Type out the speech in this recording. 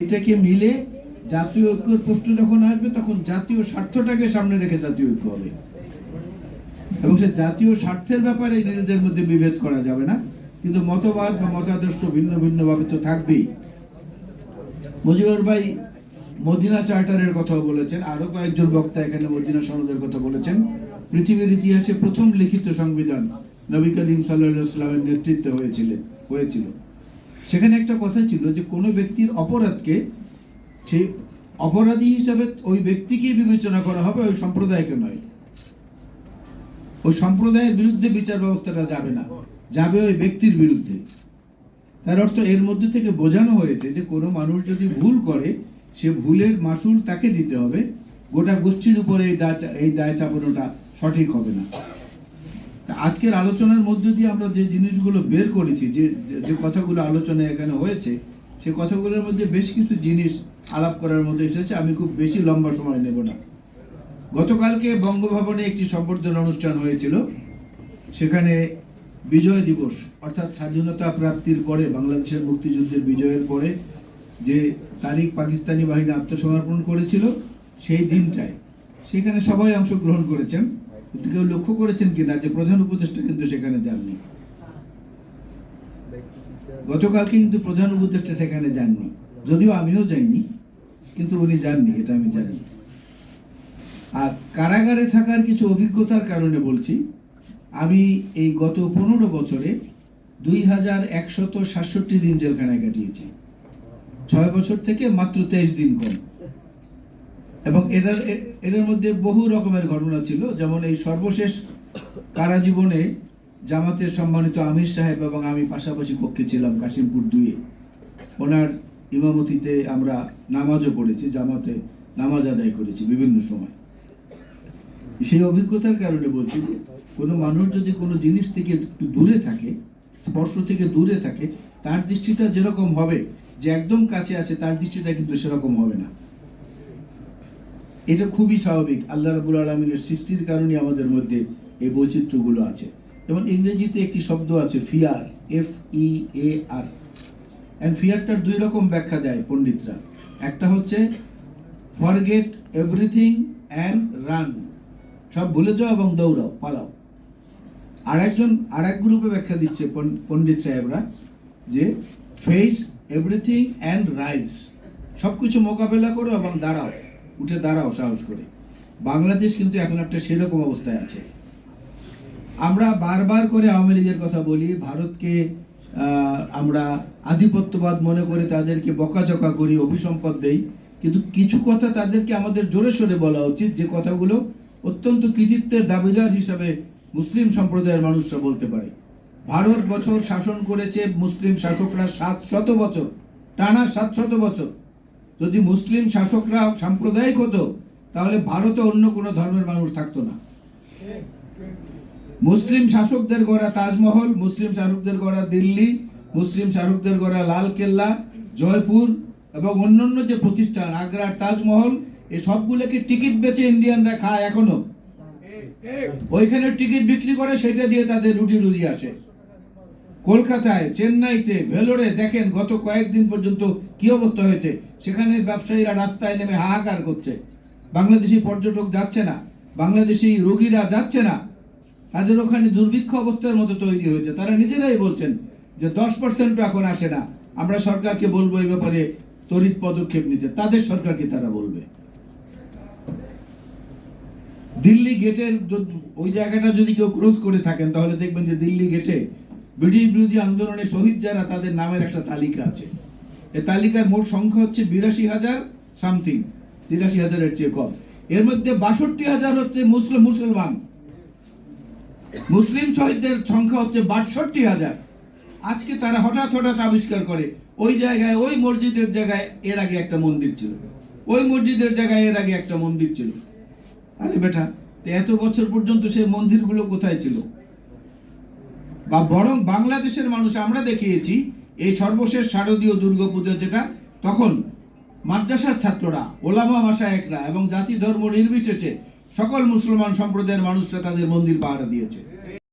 এটাকে মিলে জাতীয় ঐক্যের প্রশ্ন যখন আসবে, তখন জাতীয় স্বার্থটাকে সামনে রেখে জাতীয় ঐক্য হবে। এবং সে জাতীয় স্বার্থের ব্যাপারে নিজেদের মধ্যে বিভেদ করা যাবে না। কিন্তু মতবাদ বা মতাদর্শ ভিন্ন ভিন্ন ভাবে তো থাকবেই। মুজিবুর ভাই মদিনা চার্টারের কথা বলেছেন, আরও কয়েকজন বক্তা এখানে মদিনা সনদের কথা বলেছেন। পৃথিবীর ইতিহাসে প্রথম লিখিত সংবিধান নবী করিম সাল্লামের নেতৃত্বে হয়েছিলেন হয়েছিল। সেখানে একটা কথা ছিল যে কোনো ব্যক্তির অপরাধকে সেই অপরাধী হিসাবে ওই ব্যক্তিকেই বিবেচনা করা হবে, ওই সম্প্রদায়কে নয়। ওই সম্প্রদায়ের বিরুদ্ধে বিচার ব্যবস্থাটা যাবে না। যাবে ওই ব্যক্তির বিরুদ্ধে। তার অর্থ এর মধ্যে থেকে বোঝানো হয়েছে যে কোনো মানুষ যদি ভুল করে, সে ভুলের মাসুল তাকে দিতে হবে। গোটা গোষ্ঠীর উপরে এই দায় এই দায় চাপানোটা সঠিক হবে না। আজকের আলোচনার মধ্য দিয়ে আমরা যে জিনিসগুলো বের করেছি, যে, যে- কথাগুলো আলোচনায় এখানে হয়েছে, সে কথাগুলোর মধ্যে বেশ কিছু জিনিস আলাপ করার মধ্যে এসেছে, আমি খুব বেশি লম্বা সময় নেব না। গতকালকে বঙ্গভবনে একটি সম্বর্ধনা অনুষ্ঠান হয়েছিল, সেখানে বিজয় দিবস, অর্থাৎ স্বাধীনতা প্রাপ্তির পরে, বাংলাদেশের মুক্তিযুদ্ধের বিজয়ের পরে, যে তারিখ পাকিস্তানি বাহিনী আত্মসমর্পণ করেছিল, সেই দিনটায়, সেখানে সবাই অংশগ্রহণ করেছেন। কেউ লক্ষ্য করেছেন কিনা যে প্রধান উপদেষ্টা কিন্তু সেখানে যাননি? গতকালকে কিন্তু প্রধান উপদেষ্টা সেখানে যাননি। যদিও আমিও যাইনি, কিন্তু উনি যাননি, এটা আমি জানি। আর কারাগারে থাকার কিছু অভিজ্ঞতার কারণে বলছি, আমি এই গত পনেরো বছরে দুই হাজার একশত সাতষট্টি দিন জেলখানায় কাটিয়েছি। ছয় বছর থেকে মাত্র তেইশ দিন কম। এবং এটার এটার মধ্যে বহু রকমের ঘটনা ছিল। যেমন এই সর্বশেষ কারা জীবনে জামাতের সম্মানিত আমির সাহেব এবং আমি পাশাপাশি পক্ষে ছিলাম কাশিমপুর দুইয়ে। ওনার ইমামতিতে আমরা নামাজও পড়েছি, জামাতে নামাজ আদায় করেছি বিভিন্ন সময়। সেই অভিজ্ঞতার কারণে বলছি যে, কোনো মানুষ যদি কোনো জিনিস থেকে একটু দূরে থাকে, স্পর্শ থেকে দূরে থাকে, তার দৃষ্টিটা যেরকম হবে, যে একদম কাছে আছে, তার দৃষ্টিটা কিন্তু সেরকম হবে না। এটা খুবই স্বাভাবিক। আল্লাহ রাবুল আলমিনের সৃষ্টির কারণে আমাদের মধ্যে এই বৈচিত্র্যগুলো আছে। যেমন ইংরেজিতে একটি শব্দ আছে fear F E A R and ফিয়ারটার দুই রকম ব্যাখ্যা দেয় পণ্ডিতরা। একটা হচ্ছে, ফরগেট এভরিথিং অ্যান্ড রান। সব ভুলে যাও এবং দৌড়াও, পালাও। আর একজন আর এক গ্রুপে ব্যাখ্যা দিচ্ছে পণ্ডিত সাহেবরা যে, ফেস এভরিথিং অ্যান্ড রাইজ। সব কিছু মোকাবেলা করো এবং দাঁড়াও। উঠে দাঁড়াও সাহস করে। বাংলাদেশ কিন্তু এখন একটা সেরকম অবস্থায় আছে। আমরা বারবার করে আওয়ামী লীগের কথা বলি, ভারতকে আমরা আধিপত্যবাদ মনে করে তাদেরকে বকাঝকা করি, অভিসম্পদ দেই। কিন্তু কিছু কথা তাদেরকে আমাদের জোরে সোরে বলা উচিত, যে কথাগুলো অত্যন্ত কৃতিত্বের দাবিদার হিসাবে মুসলিম সম্প্রদায়ের মানুষরা বলতে পারে। ভারত বছর শাসন করেছে মুসলিম শাসকরা সাত শত বছর, টানা সাত শত বছর। যদি মুসলিম শাসকরা সাম্প্রদায়িক হতো, তাহলে ভারতে অন্য কোনো ধর্মের মানুষ থাকতো না। মুসলিম শাসকদের গড়া তাজমহল, মুসলিম শাসকদের গড়া দিল্লি, মুসলিম শাসকদের গড়া লাল কেল্লা জয়পুর এবং অন্যান্য যে প্রতিষ্ঠান আগ্রার তাজমহল এই সবগুলোকে টিকিট বেচে ইন্ডিয়ানরা খায় এখনও। ওইখানে টিকিট বিক্রি করে সেটা দিয়ে তাদের রুটি রুজি আসে। কলকাতায়, চেন্নাইতে, ভেলোরে দেখেন গত কয়েকদিন পর্যন্ত কি অবস্থা হয়েছে। সেখানে ব্যবসায়ীরা রাস্তায় নেমে হাহাকার করছে। বাংলাদেশি পর্যটক যাচ্ছে না, বাংলাদেশি রোগীরা যাচ্ছে না। তাদের ওখানে দুর্ভিক্ষ অবস্থার মতো তৈরি হয়েছে। তারা নিজেরাই বলছেন যে দশ পার্সেন্ট এখন আসে না। আমরা সরকারকে বলব এই ব্যাপারে তড়িৎ পদক্ষেপ নিতে। তাদের সরকারকে তারা বলবে? দিল্লি গেটের ওই জায়গাটা যদি কেউ ক্রস করে থাকেন, তাহলে দেখবেন যে দিল্লি গেটে ব্রিটিশ বিরোধী আন্দোলনে শহীদ যারা, তাদের নামের একটা তালিকা আছে। এই তালিকার মোট সংখ্যা হচ্ছে বিরাশি হাজার সামথিং, তিরাশি হাজারের চেয়ে কম। এর মধ্যে বাষট্টি হাজার হচ্ছে মুসলিম, মুসলমান। মুসলিম শহীদদের সংখ্যা হচ্ছে বাষট্টি হাজার। আজকে তারা হঠাৎ হঠাৎ আবিষ্কার করে, ওই জায়গায়, ওই মসজিদের জায়গায় এর আগে একটা মন্দির ছিল। ওই মসজিদের জায়গায় এর আগে একটা মন্দির ছিল। আরে বেটা এত বছর পর্যন্ত সেই মন্দিরগুলো কোথায় ছিল? বা বরং বাংলাদেশের মানুষ আমরা দেখিয়েছি এই সর্বশেষ শারদীয় দুর্গাপুজো যেটা, তখন মাদ্রাসার ছাত্ররা, ওলামা মাসায়েকরা এবং জাতি ধর্ম নির্বিশেষে সকল মুসলমান সম্প্রদায়ের মানুষরা তাদের মন্দির পাহারা দিয়েছে।